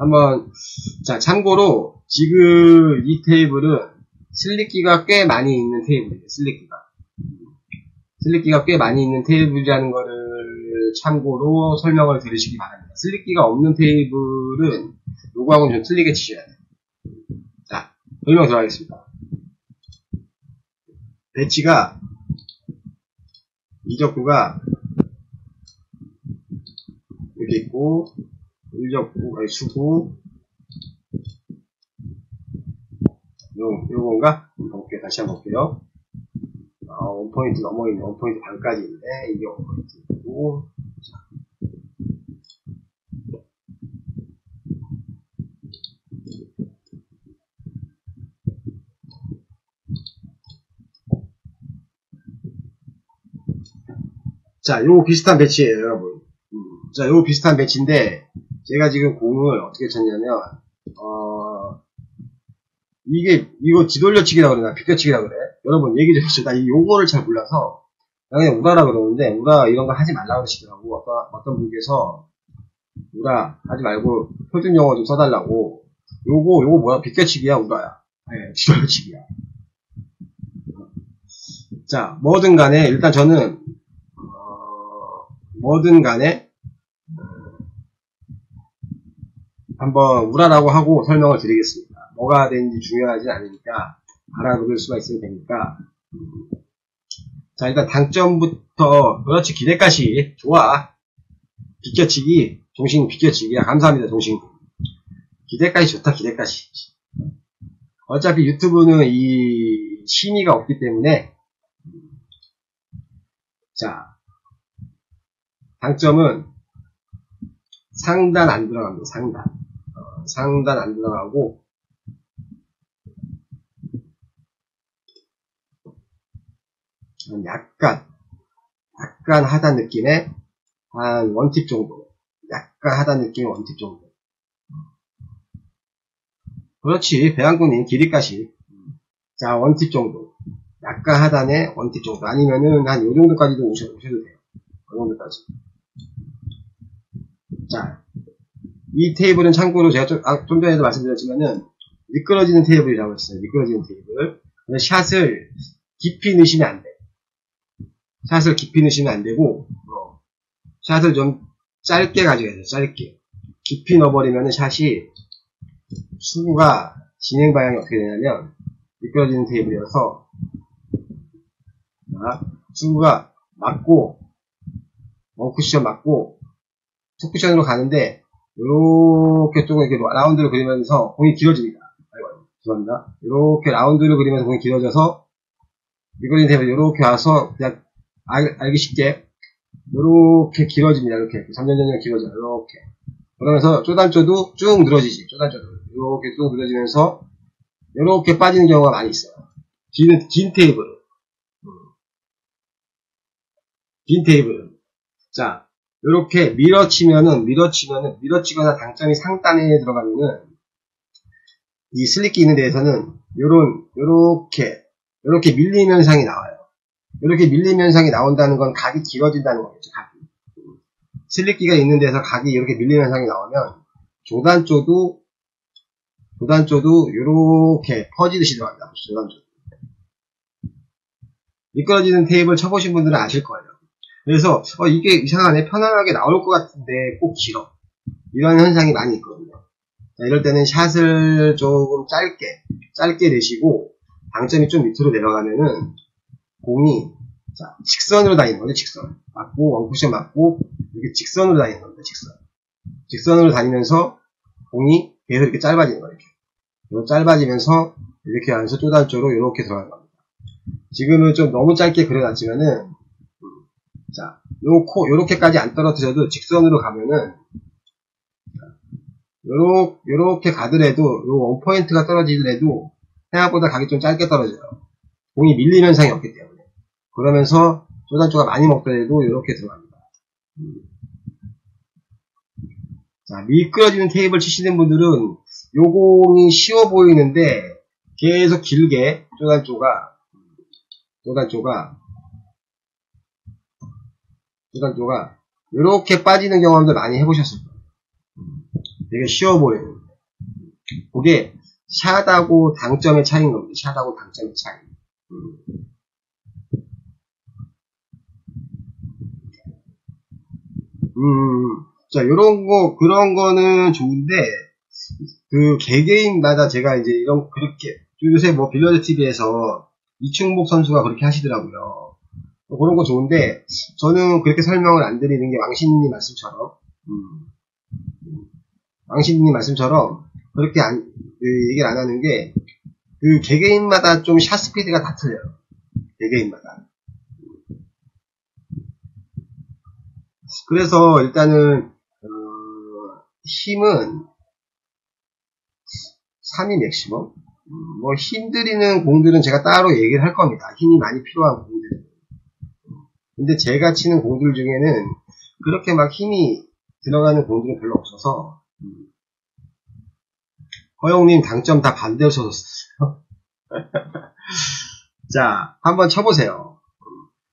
한번 자 참고로 지금 이 테이블은 슬릭기가 꽤 많이 있는 테이블이에요. 슬릭기가 슬릭기가 꽤 많이 있는 테이블이라는 거를 참고로 설명을 들으시기 바랍니다. 슬릭기가 없는 테이블은 요거하고는 좀 틀리게 치셔야 돼요. 자 설명 들어가겠습니다. 배치가 이적구가 이렇게 있고 일적구 아니 수구. 요 요건가? 볼게요. 다시 한번 볼게요. 아, 원포인트 넘어 있는 원포인트 반까지 있는데 이게 원포인트고. 자, 요 비슷한 배치예요, 여러분. 음, 자, 요 비슷한 배치인데 제가 지금 공을 어떻게 쳤냐면 어, 이게 이거 지돌려치기라 그러나 비껴치기라 그래. 여러분 얘기 좀 해주세요. 나 이 용어를 잘 몰라서 그냥 우라라 그러는데 우라 이런 거 하지 말라 그러시더라고. 어떤 어떤 분께서 우라 하지 말고 표준 용어 좀 써달라고. 요거 요거 뭐야? 비껴치기야 우라야. 네, 지돌려치기야. 자, 뭐든 간에 일단 저는 어, 뭐든 간에 한번 우라라고 하고 설명을 드리겠습니다. 뭐가 되는지 중요하지 않으니까 알아볼 수가 있으면 되니까. 자 일단 당점부터 그렇지 기대까지. 좋아. 비껴치기 종신 비껴치기야 감사합니다 종신. 기대까지 좋다 기대까지. 어차피 유튜브는 이 심의가 없기 때문에. 자 당점은 상단 안 들어갑니다 상단. 어, 상단 안 들어가고 약간 약간 하단 느낌의 한 원팁 정도. 약간 하단 느낌의 원팁 정도. 그렇지. 배양꾼님 길이까지. 자 원팁 정도. 약간 하단의 원팁 정도. 아니면은 한 요 정도까지도 오셔, 오셔도 돼요. 그 정도까지. 자 이 테이블은 참고로 제가 좀, 아, 좀 전에도 말씀드렸지만은 미끄러지는 테이블이라고 했어요 미끄러지는 테이블 샷을 깊이 넣으시면 안 돼. 샷을 깊이 넣으시면 안 되고 어, 샷을 좀 짧게 가져야 돼요. 짧게. 깊이 넣어버리면 샷이 수구가 진행 방향이 어떻게 되냐면 미끄러지는 테이블이어서 자, 수구가 맞고 원쿠션 맞고 투쿠션으로 가는데 이렇게 조금 이렇게 라운드를 그리면서 공이 길어집니다. 아이고, 죄송합니다. 이렇게 라운드를 그리면서 공이 길어져서 미끄러지는 테이블 이렇게 와서 그냥 알, 알기 쉽게 이렇게 길어집니다. 이렇게 점점점점 길어져요. 이렇게 그러면서 쪼단쪼도 쭉 늘어지지. 쪼단쪼도 이렇게 쭉 늘어지면서 이렇게 빠지는 경우가 많이 있어요. 긴, 긴 테이블 긴 테이블 자 이렇게 밀어치면은 밀어치면은 밀어치거나 당점이 상단에 들어가면은 이 슬릭기 있는 데에서는 요런 요렇게 요렇게 밀림 현상이 나와요. 이렇게 밀림 현상이 나온다는 건 각이 길어진다는 거겠죠. 각이. 슬릭기가 있는 데서 각이 이렇게 밀림 현상이 나오면 조단조도 조단조도 이렇게 퍼지듯이 들어갑니다. 조단조도. 미끄러지는 테이블 쳐보신 분들은 아실 거예요. 그래서 어, 이게 이상하네 편안하게 나올 것 같은데 꼭 길어. 이런 현상이 많이 있거든요. 자, 이럴 때는 샷을 조금 짧게 짧게 내시고 방점이 좀 밑으로 내려가면은 공이 자, 직선으로 다니는 거죠, 직선. 맞고, 원쿠션 맞고, 이렇게 직선으로 다니는 겁니다, 직선. 직선으로 다니면서 공이 계속 이렇게 짧아지는 거예요, 이렇게. 짧아지면서 이렇게 하면서 쪼단쪼로 이렇게 들어가는 겁니다. 지금은 좀 너무 짧게 그려놨지만은, 음, 자, 요 코, 요렇게까지 안 떨어뜨려도 직선으로 가면은, 요렇게, 요렇게 가더라도, 요 원포인트가 떨어지더라도, 생각보다 각이 좀 짧게 떨어져요. 공이 밀림 현상이 없기 때문에. 그러면서 쪼단쪼가 많이 먹더라도 이렇게 들어갑니다. 음. 자, 미끄러지는 테이블 치시는 분들은 요 공이 쉬워 보이는데 계속 길게 쪼단쪼가 쪼단쪼가 쪼단쪼가 이렇게 빠지는 경험들 많이 해보셨을 거예요. 되게 쉬워 보이는. 그게 샷하고 당점의 차이인 겁니다. 샷하고 당점의 차이. 음. 음, 자, 요런 거, 그런 거는 좋은데, 그, 개개인마다 제가 이제 이런, 그렇게, 요새 뭐 빌려드 TV에서 이충복 선수가 그렇게 하시더라고요. 그런 거 좋은데, 저는 그렇게 설명을 안 드리는 게 왕신님 말씀처럼, 음, 왕신님 말씀처럼, 그렇게 안, 그 얘기를 안 하는 게, 그 개개인마다 좀 샷 스피드가 다 틀려요. 개개인마다. 그래서 일단은 어, 힘은 3이 맥시멈. 음, 뭐 힘들이는 공들은 제가 따로 얘기를 할 겁니다. 힘이 많이 필요한 공들. 근데 제가 치는 공들 중에는 그렇게 막 힘이 들어가는 공들은 별로 없어서 음. 허영님 당점 다 반대로 쳐줬어요. 자, 한번 쳐보세요.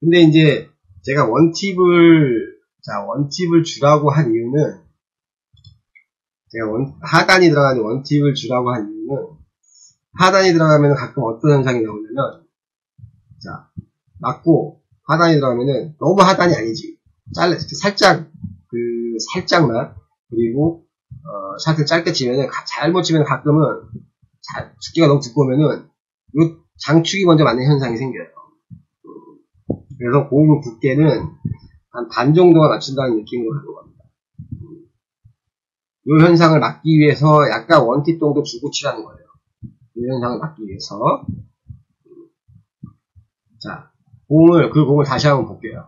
근데 이제 제가 원팁을 자, 원팁을 주라고 한 이유는 제가 원, 하단이 들어가는 원팁을 주라고 한 이유는 하단이 들어가면 가끔 어떤 현상이 나오냐면 자, 맞고 하단이 들어가면은 너무 하단이 아니지. 짤, 살짝 그 살짝만 그리고 어, 샷을 짧게 치면은 잘못 치면 가끔은 자, 두께가 너무 두꺼우면은 이 장축이 먼저 맞는 현상이 생겨요. 그래서 고음 두께는 한 반 정도가 맞춘다는 느낌으로 가는 겁니다. 이 현상을 막기 위해서 약간 원팁 정도 주고 치라는 거예요. 이 현상을 막기 위해서. 자, 공을, 그 공을 다시 한번 볼게요.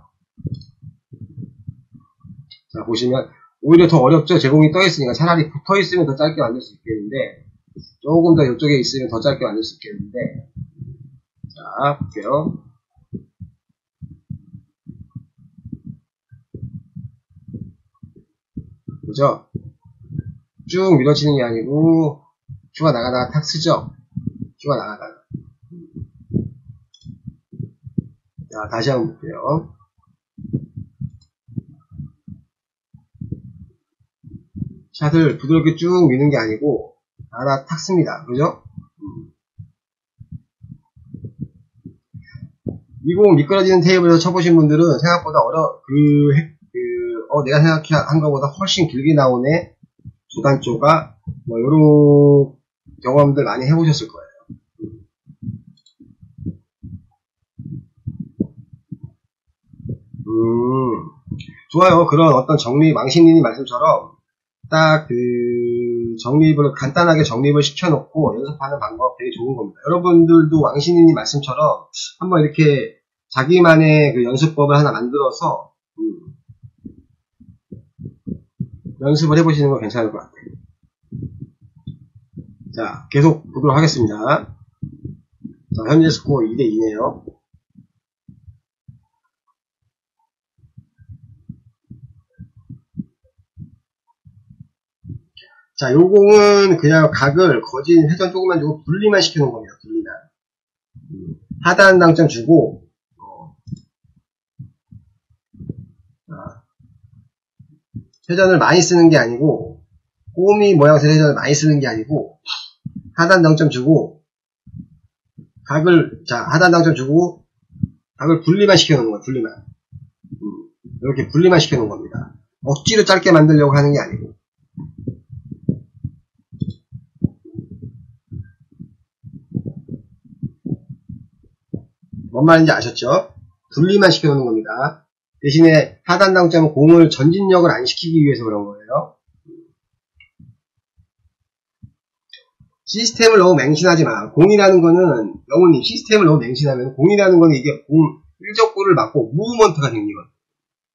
자, 보시면, 오히려 더 어렵죠? 제공이 떠 있으니까 차라리 붙어 있으면 더 짧게 만들 수 있겠는데, 조금 더 이쪽에 있으면 더 짧게 만들 수 있겠는데, 자, 볼게요. 그죠? 쭉 밀어치는 게 아니고 큐가 나가다가 탁 쓰죠? 큐가 나가다가 자 다시 한번 볼게요 샷을 부드럽게 쭉 미는 게 아니고 나가다가 탁 씁니다 그죠? 이공 미끄러지는 테이블에서 쳐보신 분들은 생각보다 어려 그 어, 내가 생각한 것보다 훨씬 길게 나오네. 주단조가, 뭐, 요런 경험들 많이 해보셨을 거예요. 음, 좋아요. 그런 어떤 정리, 망신님이 말씀처럼, 딱 그, 정립을, 간단하게 정립을 시켜놓고 연습하는 방법 되게 좋은 겁니다. 여러분들도 왕신님 말씀처럼 한번 이렇게 자기만의 그 연습법을 하나 만들어서, 음, 연습을 해보시는 거 괜찮을 것 같아요. 자, 계속 보도록 하겠습니다. 자, 현재 스코어 2대2네요. 자, 요 공은 그냥 각을 거진 회전 조금만 주고 분리만 시켜놓은 겁니다. 분리만. 음, 하단 당점 주고 회전을 많이 쓰는 게 아니고 꼬미 모양새 회전을 많이 쓰는 게 아니고 하단 당점 주고 각을 자 하단 당점 주고 각을 분리만 시켜놓는 거예요 분리만 음, 이렇게 분리만 시켜놓은 겁니다 억지로 짧게 만들려고 하는 게 아니고 뭔 말인지 아셨죠? 분리만 시켜놓는 겁니다 대신에 하단 당점은 공을 전진력을 안 시키기 위해서 그런 거예요. 시스템을 너무 맹신하지 마. 공이라는 거는 영훈님 시스템을 너무 맹신하면 공이라는 거는 이게 공 일적구를 맞고 무브먼트가 생기거든.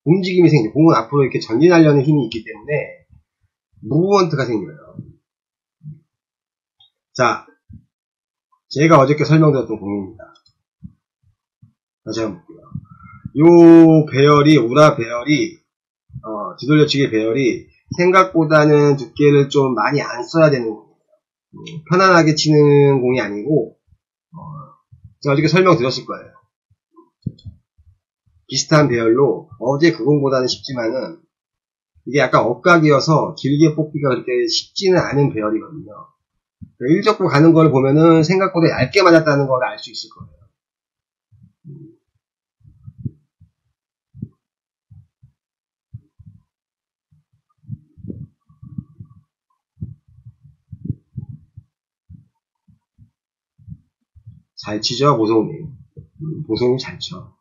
움직임이 생겨. 공은 앞으로 이렇게 전진하려는 힘이 있기 때문에 무브먼트가 생겨요. 자, 제가 어저께 설명드렸던 공입니다. 다시 한번 볼게요. 요 배열이, 우라 배열이, 어, 뒤돌려치기 배열이 생각보다는 두께를 좀 많이 안 써야 되는 겁니다. 음, 편안하게 치는 공이 아니고, 어, 제가 어저께 설명드렸을 거예요. 비슷한 배열로 어제 그 공보다는 쉽지만은 이게 약간 엇각이어서 길게 뽑기가 그렇게 쉽지는 않은 배열이거든요. 그러니까 일적으로 가는 걸 보면은 생각보다 얇게 맞았다는 걸 알 수 있을 거예요. 잘 치죠, 보성님. 보성님 잘 쳐.